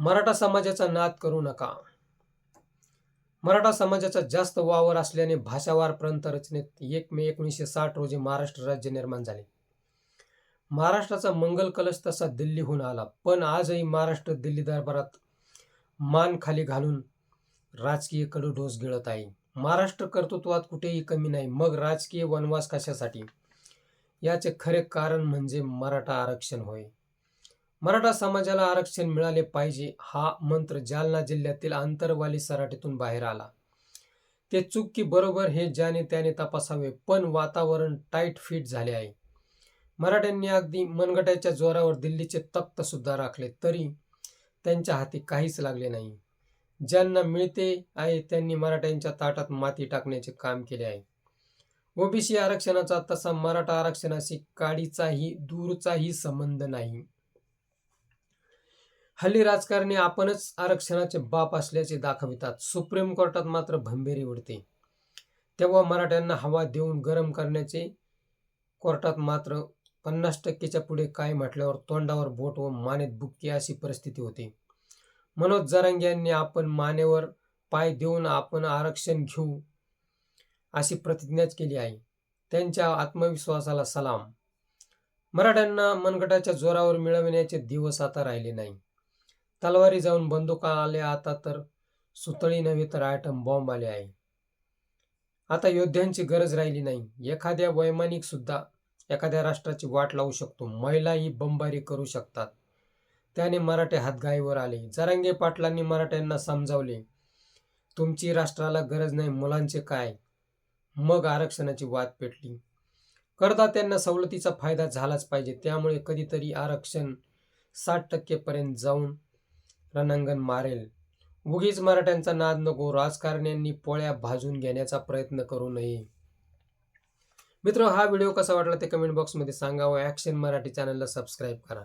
मराठा समाजाचा नाद करू नका. मराठा समाजाचा जास्त वावर असल्याने भाषावार प्रांत रचनेत एक मे एकोणीसशे साठ रोजी महाराष्ट्र राज्य निर्माण झाले. महाराष्ट्राचा मंगल कलश तसा दिल्लीहून आला पण आजही महाराष्ट्र दिल्ली दरबारात मान खाली घालून राजकीय कडूढोस गिळत आहे. महाराष्ट्र कर्तृत्वात कुठेही कमी नाही मग राजकीय वनवास कशासाठी? याचे खरे कारण म्हणजे मराठा आरक्षण होय. मराठा समाजाला आरक्षण मिळाले पाहिजे हा मंत्र जालना जिल्ह्यातील आंतरवाली सराटीतून बाहेर आला. ते चूक की बरोबर हे ज्याने त्याने तपासावे पण वातावरण टाईट फिट झाले आहे. मराठ्यांनी अगदी मनगटाच्या जोरावर दिल्लीचे तख्त सुद्धा राखले तरी त्यांच्या हाती काहीच लागले नाही. ज्यांना मिळते आहे त्यांनी मराठ्यांच्या ताटात माती टाकण्याचे काम केले आहे. ओबीसी आरक्षणाचा तसा मराठा आरक्षणाशी काडीचाही दूरचाही संबंध नाही. हल्ली राजकारणी आपणच आरक्षणाचे बाप असल्याचे दाखवितात. सुप्रीम कोर्टात मात्र भंभेरी उडते. तेव्हा मराठ्यांना हवा देऊन गरम करण्याचे कोर्टात मात्र पन्नास टक्केच्या पुढे काय म्हटल्यावर तोंडावर बोट व मानेत बुक्की अशी परिस्थिती होते. मनोज जरांगे यांनी आपण मानेवर पाय देऊन आपण आरक्षण घेऊ अशी प्रतिज्ञाच केली आहे. त्यांच्या आत्मविश्वासाला सलाम. मराठ्यांना मनगटाच्या जोरावर मिळविण्याचे दिवस आता राहिले नाही. तलवारी जाऊन बंदुका आल्या आता तर सुतळी नव्हे तर आयटम बॉम्ब आले आहे. आता योद्ध्यांची गरज राहिली नाही. एखाद्या वैमानिक सुद्धा एखाद्या राष्ट्राची वाट लावू शकतो. महिलाही बंबारी करू शकतात. त्याने मराठे हातगाईवर आले. जरांगे पाटलांनी मराठ्यांना समजावले तुमची राष्ट्राला गरज नाही मुलांचे काय? मग आरक्षणाची वाद पेटली. करदात्यांना सवलतीचा फायदा झालाच पाहिजे. त्यामुळे कधीतरी आरक्षण साठ टक्केपर्यंत जाऊन रणांगण मारेल. उगीच मराठ्यांचा नाद नको राजकारण्यांनी पोळ्या भाजून घेण्याचा प्रयत्न करू नये. मित्र हा व्हिडिओ कसा वाटला ते कमेंट बॉक्समध्ये सांगा व ॲक्शन मराठी चॅनलला सबस्क्राईब करा.